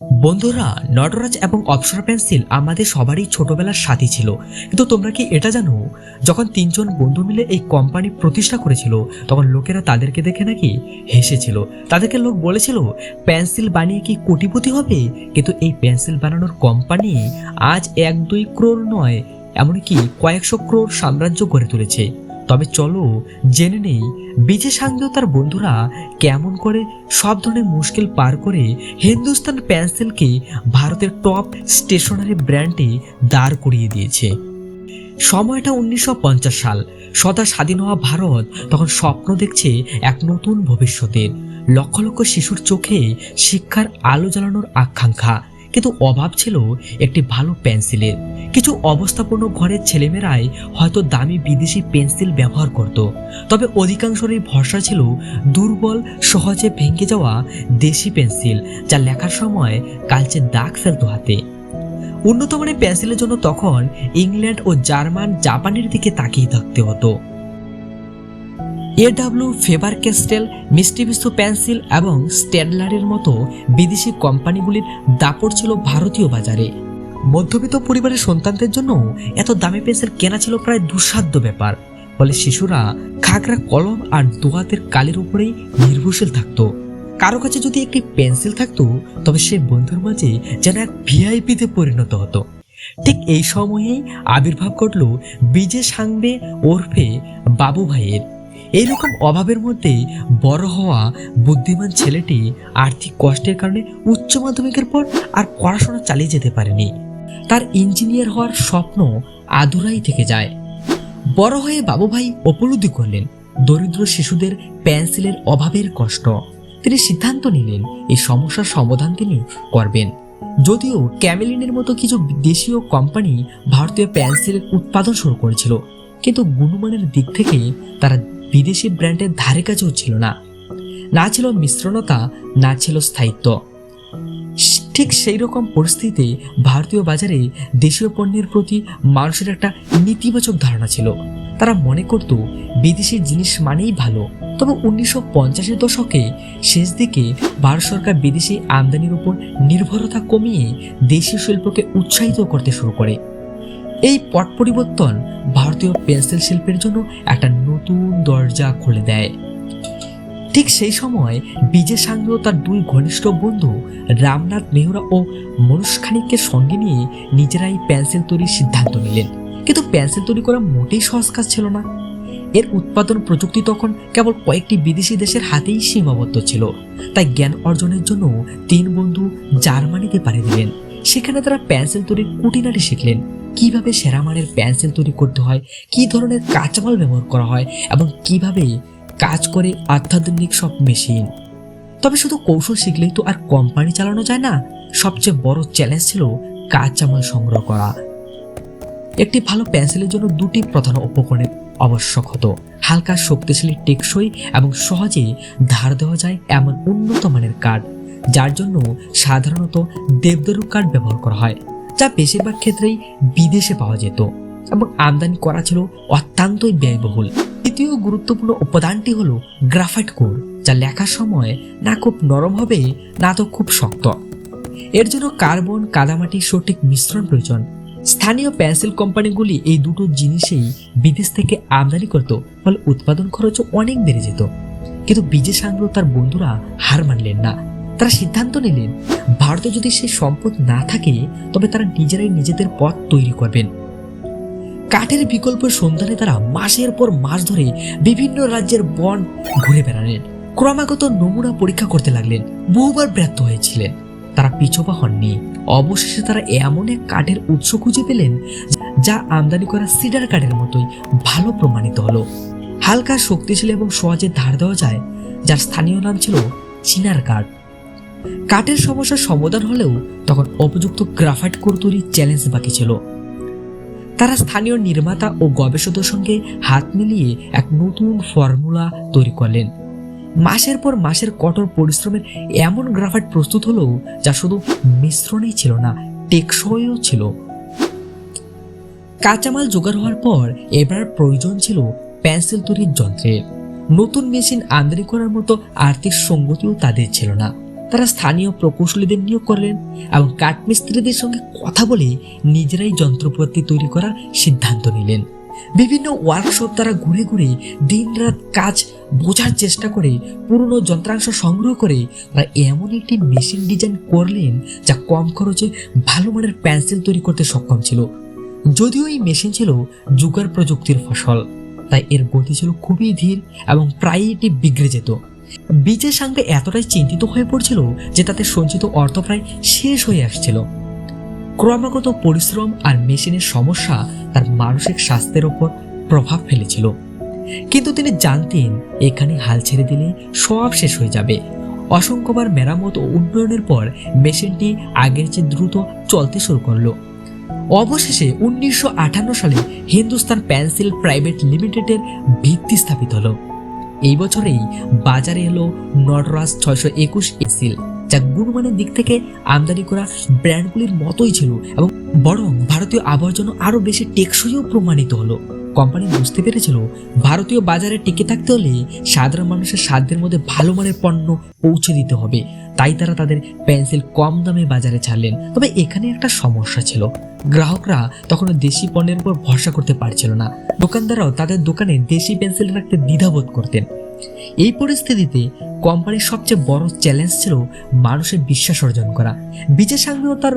বন্ধুরা, নটরাজ এবং অপসরা পেন্সিল আমাদের সবারই ছোটবেলার সাথী ছিল। কিন্তু তোমরা কি এটা জানো? যখন তিনজন বন্ধু মিলে এই কোম্পানি প্রতিষ্ঠা করেছিল, তখন লোকেরা তাদেরকে দেখে নাকি হেসেছিল। তাদেরকে লোক বলেছিল, পেন্সিল বানিয়ে কি কোটিপতি হবে? কিন্তু এই পেন্সিল বানানোর কোম্পানি আজ এক দুই ক্রোর নয়, এমনকি কয়েকশো ক্রোর সাম্রাজ্য গড়ে তুলেছে। তবে চলো, জেনে নেই, বিজে সাঙ্গেও তার বন্ধুরা কেমন করে সব ধরনের মুশকিল পার করে হিন্দুস্তান পেন্সিলকে ভারতের টপ স্টেশনারি ব্র্যান্ডে দাঁড় করিয়ে দিয়েছে। সময়টা উনিশশো পঞ্চাশ সাল, সদা স্বাধীন হওয়া ভারত তখন স্বপ্ন দেখছে এক নতুন ভবিষ্যতের। লক্ষ লক্ষ শিশুর চোখে শিক্ষার আলো জ্বালানোর আকাঙ্ক্ষা। কিন্তু অভাব ছিল একটি ভালো পেন্সিলের। কিছু অবস্থাপূর্ণ ঘরের ছেলেমেয়েরাই হয়তো দামি বিদেশি পেন্সিল ব্যবহার করত। তবে অধিকাংশেরই ভরসা ছিল দুর্বল, সহজে ভেঙে যাওয়া দেশি পেন্সিল, যা লেখার সময় কালচে দাগ ফেলতো হাতে। উন্নত মানের পেন্সিলের জন্য তখন ইংল্যান্ড ও জার্মান, জাপানের দিকে তাকিয়ে থাকতে হতো। এডাব্লিউ ফেবার ক্যাস্টেল মিস্টিবিস্তু পেন্সিল এবং স্ট্যান্ডলারের মতো বিদেশি কোম্পানিগুলির দাপট ছিল ভারতীয় বাজারে। মধ্যবিত্ত পরিবারের সন্তানদের জন্য এত দামি পেন্সিল কেনা ছিল প্রায় দুঃসাধ্য ব্যাপার। ফলে শিশুরা খাগড়া কলম আর দোয়াতের কালির উপরেই নির্ভরশীল থাকতো। কারও কাছে যদি একটি পেন্সিল থাকতো, তবে সে বন্ধুর মাঝে যেন এক ভিআইপিতে পরিণত হতো। ঠিক এই সময়েই আবির্ভাব ঘটল বিজে সাংবে ওরফে বাবু ভাইয়ের এইরকম অভাবের মধ্যে বড় হওয়া বুদ্ধিমান ছেলেটি আর্থিক কষ্টের কারণে উচ্চ মাধ্যমিকের পর আর পড়াশোনা চালিয়ে যেতে পারেনি। তার ইঞ্জিনিয়ার হওয়ার স্বপ্ন আধুরাই থেকে যায়। বড় হয়ে বাবু ভাই উপলব্ধি করলেন দরিদ্র শিশুদের পেন্সিলের অভাবের কষ্ট। তিনি সিদ্ধান্ত নিলেন এই সমস্যার সমাধান তিনি করবেন। যদিও ক্যামেলিনের মতো কিছু দেশীয় কোম্পানি ভারতীয় পেন্সিলের উৎপাদন শুরু করেছিল, কিন্তু গুণমানের দিক থেকে তারা বিদেশি ব্র্যান্ডের ধারে কাছেও ছিল না। না ছিল মিশ্রণতা, না ছিল স্থায়িত্ব। ঠিক সেই রকম পরিস্থিতিতে ভারতীয় বাজারে দেশীয় পণ্যের প্রতি মানুষের একটা নেতিবাচক ধারণা ছিল। তারা মনে করত, বিদেশি জিনিস মানেই ভালো। তবে উনিশশো পঞ্চাশের দশকে শেষ দিকে ভারত সরকার বিদেশি আমদানির উপর নির্ভরতা কমিয়ে দেশীয় শিল্পকে উৎসাহিত করতে শুরু করে। এই পট পরিবর্তন ভারতীয় পেন্সিল শিল্পের জন্য একটা নতুন দরজা খুলে দেয়। ঠিক সেই সময় বিজয় সাঙ্গ তার দুই ঘনিষ্ঠ বন্ধু রামনাথ মেহরা ও মনুষ খানিককে সঙ্গে নিয়ে নিজেরাই পেন্সিল তৈরির সিদ্ধান্ত নিলেন। কিন্তু পেন্সিল তৈরি করা মোটেই সহজ কাজ ছিল না। এর উৎপাদন প্রযুক্তি তখন কেবল কয়েকটি বিদেশি দেশের হাতেই সীমাবদ্ধ ছিল। তাই জ্ঞান অর্জনের জন্য তিন বন্ধু জার্মানিতে পাড়ি দিলেন। সেখানে তারা পেন্সিল তৈরির কুটিনাটি শিখলেন। কীভাবে সেরা মানের পেন্সিল তৈরি করতে হয়, কি ধরনের কাঁচামাল ব্যবহার করা হয় এবং কীভাবে কাজ করে অত্যাধুনিক সব মেশিন। তবে শুধু কৌশল শিখলেই তো আর কোম্পানি চালানো যায় না, সবচেয়ে বড় চ্যালেঞ্জ ছিল কাঁচামাল সংগ্রহ করা। একটি ভালো পেন্সিলের জন্য দুটি প্রধান উপকরণের আবশ্যক হতো, হালকা শক্তিশালী টেকসই এবং সহজে ধার দেওয়া যায় এমন উন্নত মানের কাঠ। যার জন্য সাধারণত দেবদারু কাঠ ব্যবহার করা হয়, যা বেশিরভাগ ক্ষেত্রেই বিদেশে পাওয়া যেত এবং আমদানি করা ছিল অত্যন্তই ব্যয়বহুল। দ্বিতীয় গুরুত্বপূর্ণ উপাদানটি হলো গ্রাফাইট কোর যা লেখার সময় না খুব নরম হবে, না তো খুব শক্ত। এর জন্য কার্বন, কাদামাটির সঠিক মিশ্রণ প্রয়োজন। স্থানীয় পেন্সিল কোম্পানিগুলি এই দুটো জিনিসেই বিদেশ থেকে আমদানি করত, ফলে উৎপাদন খরচও অনেক বেড়ে যেত। কিন্তু বিজয় সাংগ্র তার বন্ধুরা হার মানলেন না। তারা সিদ্ধান্ত নিলেন, ভারতে যদি সেই সম্পদ না থাকে, তবে তারা নিজেরাই নিজেদের পথ তৈরি করবেন। কাঠের বিকল্প সন্ধানে তারা মাসের পর মাস ধরে বিভিন্ন রাজ্যের বন ঘুরে বেড়ালেন। ক্রমাগত নমুনা পরীক্ষা করতে লাগলেন, বহুবার ব্যর্থ হয়েছিলেন। তারা পিছপা হননি। অবশেষে তারা এমন এক কাঠের উৎস খুঁজে পেলেন, যা আমদানি করা সিডার কাঠের মতোই ভালো প্রমাণিত হলো। হালকা শক্তিশালী এবং সহজে ধার দেওয়া যায়, যার স্থানীয় নাম ছিল চিনার কাঠ। কাঠের সমস্যার সমাধান হলেও তখন উপযুক্ত গ্রাফাইট কোর তৈরির চ্যালেঞ্জ বাকি ছিল। তারা স্থানীয় নির্মাতা ও গবেষকদের সঙ্গে হাত মিলিয়ে এক নতুন ফর্মুলা তৈরি করলেন। মাসের পর মাসের কঠোর পরিশ্রমের এমন গ্রাফাইট প্রস্তুত হলো যা শুধু মিশ্রণেই ছিল না, টেকসইও ছিল। কাঁচামাল জোগাড় হওয়ার পর এবার প্রয়োজন ছিল পেন্সিল তৈরির যন্ত্রের নতুন মেশিন আমদানি করার মতো আর্থিক সঙ্গতিও তাদের ছিল না। তারা স্থানীয় প্রকৌশলীদের নিয়োগ করলেন এবং কাঠমিস্ত্রিদের সঙ্গে কথা বলে নিজেরাই যন্ত্রপাতি তৈরি করার সিদ্ধান্ত নিলেন। বিভিন্ন ওয়ার্কশপ তারা ঘুরে ঘুরে দিনরাত কাজ বোঝার চেষ্টা করে, পুরনো যন্ত্রাংশ সংগ্রহ করে, তারা এমন একটি মেশিন ডিজাইন করলেন যা কম খরচে ভালো মানের পেন্সিল তৈরি করতে সক্ষম ছিল। যদিও এই মেশিন ছিল যুগার প্রযুক্তির ফসল, তাই এর গতি ছিল খুবই ধীর এবং প্রায়ই এটি বিগড়ে যেত। বিজয় সাংবে এতটাই চিন্তিত হয়ে পড়ছিল যে তাতে সঞ্চিত অর্থ প্রায় শেষ হয়ে আসছিল। ক্রমাগত পরিশ্রম আর মেশিনের সমস্যা তার মানসিক স্বাস্থ্যের ওপর প্রভাব ফেলেছিল। কিন্তু তিনি জানতেন, এখানে হাল ছেড়ে দিলে সব শেষ হয়ে যাবে। অসংখ্যবার মেরামত ও উন্নয়নের পর মেশিনটি আগের চেয়ে দ্রুত চলতে শুরু করল। অবশেষে উনিশশো আটান্ন সালে হিন্দুস্তান পেন্সিল প্রাইভেট লিমিটেডের ভিত্তি স্থাপিত হলো। এই বছরেই বাজারে এলো নটরাজ ছয়শো একুশ এসিল, যা গুণমানের দিক থেকে আমদানি করা ব্র্যান্ডগুলির মতোই ছিল এবং বরং ভারতীয় আবর্জনা আরও বেশি টেকসইও প্রমাণিত হলো। কোম্পানি বুঝতে পেরেছিল ভারতীয় বাজারে টিকে থাকতে হলে সাধারণ মানুষের সাধ্যের মধ্যে ভালো মানের পণ্য পৌঁছে দিতে হবে। তাই তারা তাদের পেন্সিল কম দামে বাজারে ছাড়লেন। তবে এখানে একটা সমস্যা ছিল। গ্রাহকরা তখন দেশি পণ্যের উপর ভরসা করতে পারছিল না। দোকানদাররাও তাদের দোকানে দেশি পেন্সিল রাখতে দ্বিধাবোধ করতেন। এই পরিস্থিতিতে কোম্পানির সবচেয়ে বড় চ্যালেঞ্জ ছিল মানুষের বিশ্বাস অর্জন করা। বিজয় সাংঘেও তার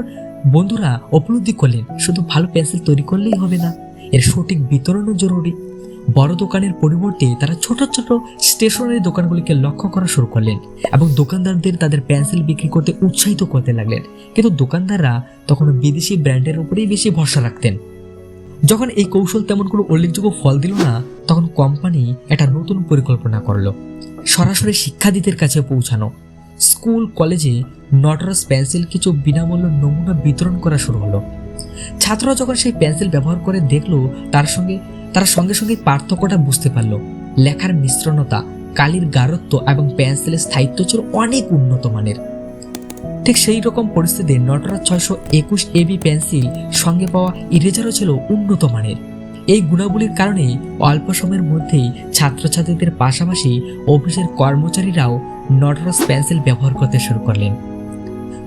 বন্ধুরা উপলব্ধি করলেন, শুধু ভালো পেন্সিল তৈরি করলেই হবে না। এর সঠিক বিতরণও জরুরি। বড় দোকানের পরিবর্তে তারা ছোট ছোট স্টেশনারি দোকানগুলিকে লক্ষ্য করা শুরু করলেন এবং দোকানদারদের তাদের পেন্সিল বিক্রি করতে উৎসাহিত করতে লাগলেন। কিন্তু দোকানদাররা তখন বিদেশি ব্র্যান্ডের উপরেই বেশি ভরসা রাখতেন। যখন এই কৌশল তেমন কোনো উল্লেখযোগ্য ফল দিল না, তখন কোম্পানি একটা নতুন পরিকল্পনা করল। সরাসরি শিক্ষার্থীদের কাছে পৌঁছানো। স্কুল, কলেজে নটরাস পেন্সিল কিছু বিনামূল্য নমুনা বিতরণ করা শুরু হলো। ছাত্ররা যখন সেই পেন্সিল ব্যবহার করে দেখল, তার সঙ্গে, তারা সঙ্গে সঙ্গে পার্থক্যটা বুঝতে পারল। লেখার মিশ্রণতা, কালির গাঢ়ত্ব এবং পেন্সিলের স্থায়িত্ব ছিল অনেক উন্নত মানের। ঠিক সেই রকম পরিস্থিতিতে নটরাজ ছয়শো একুশ এবি পেন্সিল সঙ্গে পাওয়া ইরেজারও ছিল উন্নত মানের। এই গুণাবলীর কারণেই অল্প সময়ের মধ্যেই ছাত্রছাত্রীদের পাশাপাশি অফিসের কর্মচারীরাও নটরাজ পেন্সিল ব্যবহার করতে শুরু করলেন।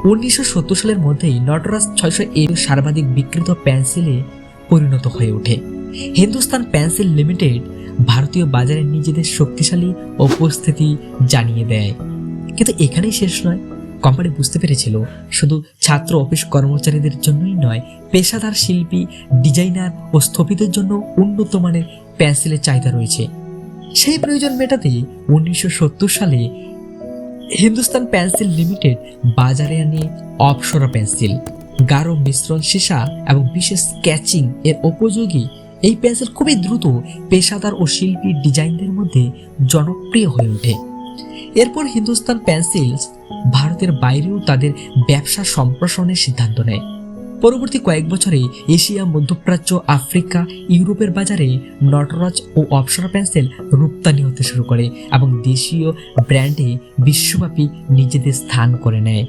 উনিশশো সত্তর সালের মধ্যেই নটরাজ ছয়শো এর সর্বাধিক বিক্রিত পেন্সিলে পরিণত হয়ে ওঠে। হিন্দুস্তান পেন্সিল লিমিটেড ভারতীয় বাজারে নিজেদের শক্তিশালী উপস্থিতি জানিয়ে দেয়। কিন্তু এখানেই শেষ নয়। কোম্পানি বুঝতে পেরেছিল, শুধু ছাত্র অফিস কর্মচারীদের জন্যই নয়, পেশাদার শিল্পী, ডিজাইনার ও স্থপিতের জন্য উন্নত মানের পেন্সিলের চাহিদা রয়েছে। সেই প্রয়োজন মেটাতে উনিশশো সত্তর সালে হিন্দুস্তান পেন্সিল লিমিটেড বাজারে আনে অপসরা পেন্সিল, গাঢ় মিশ্রণ সীসা এবং বিশেষ স্কেচিং এর উপযোগী। এই পেন্সিল খুবই দ্রুত পেশাদার ও শিল্পী ডিজাইনদের মধ্যে জনপ্রিয় হয়ে ওঠে। এরপর হিন্দুস্তান পেন্সিলস ভারতের বাইরেও তাদের ব্যবসা সম্প্রসারণের সিদ্ধান্ত নেয়। পরবর্তী কয়েক বছরে এশিয়া, মধ্যপ্রাচ্য, আফ্রিকা, ইউরোপের বাজারে নটরাজ ও অপসরা পেন্সিল রপ্তানি হতে শুরু করে এবং দেশীয় ব্র্যান্ডে বিশ্বব্যাপী নিজেদের স্থান করে নেয়।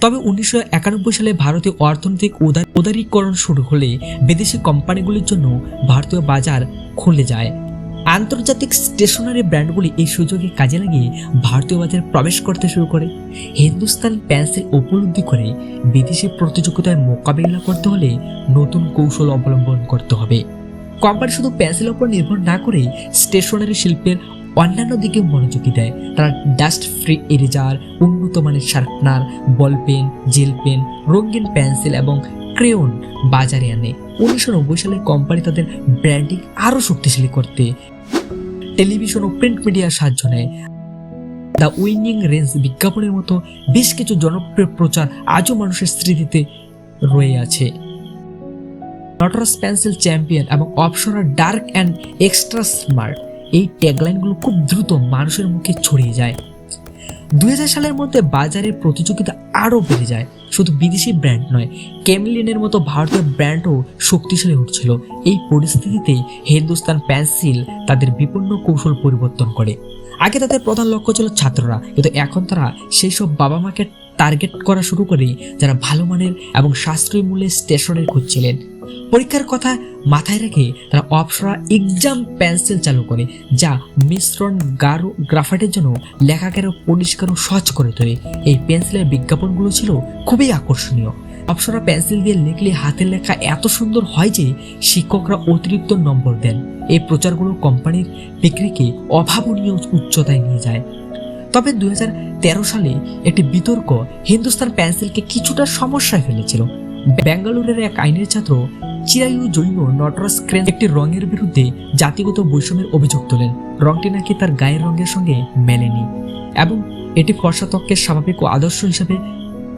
তবে উনিশশো একানব্বই সালে ভারতীয় অর্থনৈতিক উদার উদারীকরণ শুরু হলে বিদেশি কোম্পানিগুলির জন্য ভারতীয় বাজার খুলে যায়। আন্তর্জাতিক স্টেশনারি ব্র্যান্ডগুলি এই সুযোগে কাজে লাগিয়ে ভারতীয় বাজারে প্রবেশ করতে শুরু করে। হিন্দুস্তান পেন্সিল উপলব্ধি করে বিদেশি প্রতিযোগিতায় মোকাবিলা করতে হলে নতুন কৌশল অবলম্বন করতে হবে। কোম্পানি শুধু পেন্সিলের উপর নির্ভর না করে স্টেশনারি শিল্পের অন্যান্য দিকে মনোযোগী দেয়। তারা ডাস্ট ফ্রি এরেজার, উন্নত মানের sharpener, ball pen, gel pen, রঙিন পেন্সিল এবং ক্রেয়ন বাজারে আনে। উনিশশো নব্বই সালে কোম্পানি তাদের ব্র্যান্ডিং আরও শক্তিশালী করতে টেলিভিশন ও প্রিন্ট মিডিয়ার সাহায্য নেয়। দ্য উইনিং রেঞ্জ বিজ্ঞাপনের মতো বেশ কিছু জনপ্রিয় প্রচার আজও মানুষের স্মৃতিতে রয়ে আছে। নটরাস পেন্সিল চ্যাম্পিয়ন এবং Apsara dark and extra smart এই ট্যাগলাইনগুলো খুব দ্রুত মানুষের মুখে ছড়িয়ে যায়। দুই হাজার সালের মধ্যে বাজারের প্রতিযোগিতা আরও বেড়ে যায়। শুধু বিদেশি ব্র্যান্ড নয়, ক্যামলিনের মতো ভারতীয় ব্র্যান্ডও শক্তিশালী উঠছিল এই পরিস্থিতিতে হিন্দুস্তান পেন্সিল তাদের বিপন্ন কৌশল পরিবর্তন করে। আগে তাদের প্রধান লক্ষ্য ছিল ছাত্ররা, কিন্তু এখন তারা সেই সব বাবা মাকে টার্গেট করা শুরু করে যারা ভালো মানের এবং সাশ্রয়ী মূল্যে স্টেশনারি খুঁজছিলেন। পরীক্ষার কথা মাথায় রেখে তারা অপসরা এক্সাম পেন্সিল চালু করে, যা মিশ্রণ গাঢ় গ্রাফাইটের জন্য লেখাকে পরিষ্কার ও সহজ করে তোলে। এই পেন্সিলের বিজ্ঞাপনগুলো ছিল খুবই আকর্ষণীয়। অপসরা পেন্সিল দিয়ে লিখলে হাতের লেখা এত সুন্দর হয় যে শিক্ষকরা অতিরিক্ত নম্বর দেন। এই প্রচারগুলো কোম্পানির বিক্রিকে অভাবনীয় উচ্চতায় নিয়ে যায়। তবে দুই হাজার তেরো সালে একটি বিতর্ক হিন্দুস্তান পেন্সিলকে কিছুটা সমস্যায় ফেলেছিল। বেঙ্গালুরের এক আইনের ছাত্র চিরায়ু জৈন নটরাস ক্রেন একটি রঙের বিরুদ্ধে জাতিগত বৈষম্যের অভিযোগ তোলেন। রংটি নাকি তার গায়ের রঙের সঙ্গে মেলেনি এবং এটি ফর্সা ত্বকের স্বাভাবিক ও আদর্শ হিসাবে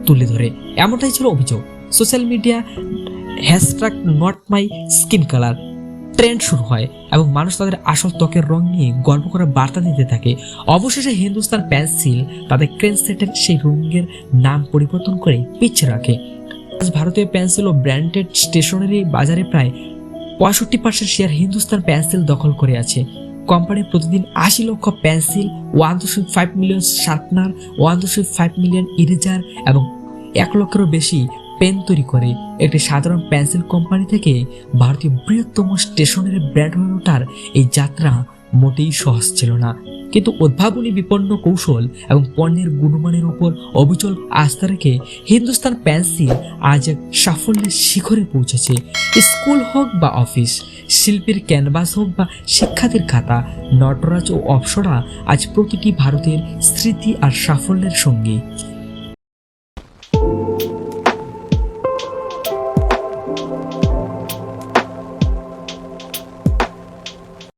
তুলে ধরে। এমনটাই ছিল অভিযোগ। Social media hashtag not my skin colour trend শুরু হয় এবং মানুষ তাদের আসল ত্বকের রং নিয়ে গর্ব করার বার্তা দিতে থাকে। অবশেষে হিন্দুস্তান পেন্সিল তাদের ক্রেন সেটের সেই রঙের নাম পরিবর্তন করে পিছিয়ে রাখে। ভারতীয় পেন্সিল ও ব্র্যান্ডেড স্টেশনারি বাজারে প্রায় পঁয়ষট্টি পার্সেন্ট শেয়ার হিন্দুস্তান পেন্সিল দখল করে আছে। কোম্পানি প্রতিদিন আশি লক্ষ পেন্সিল ওয়ান দশমিক ফাইভ মিলিয়ন শার্পনার ওয়ান দশমিক ফাইভ মিলিয়ন ইরেজার এবং এক লক্ষেরও বেশি পেন তৈরি করে। একটি সাধারণ পেন্সিল কোম্পানি থেকে ভারতীয় বৃহত্তম স্টেশনারি ব্র্যান্ড হয়ে ওঠার এই যাত্রা মোটেই সহজ ছিল না। কিন্তু উদ্ভাবনী বিপন্ন কৌশল এবং পণ্যের গুণমানের উপর অবিচল আস্থা রেখে হিন্দুস্তান পেন্সিল আজ এক সাফল্যের শিখরে পৌঁছেছে। স্কুল হোক বা অফিস, শিল্পের ক্যানভাস হোক বা শিক্ষাদের খাতা, নটরাজ ও অপসরা আজ প্রতিটি ভারতের স্মৃতি আর সাফল্যের সঙ্গী।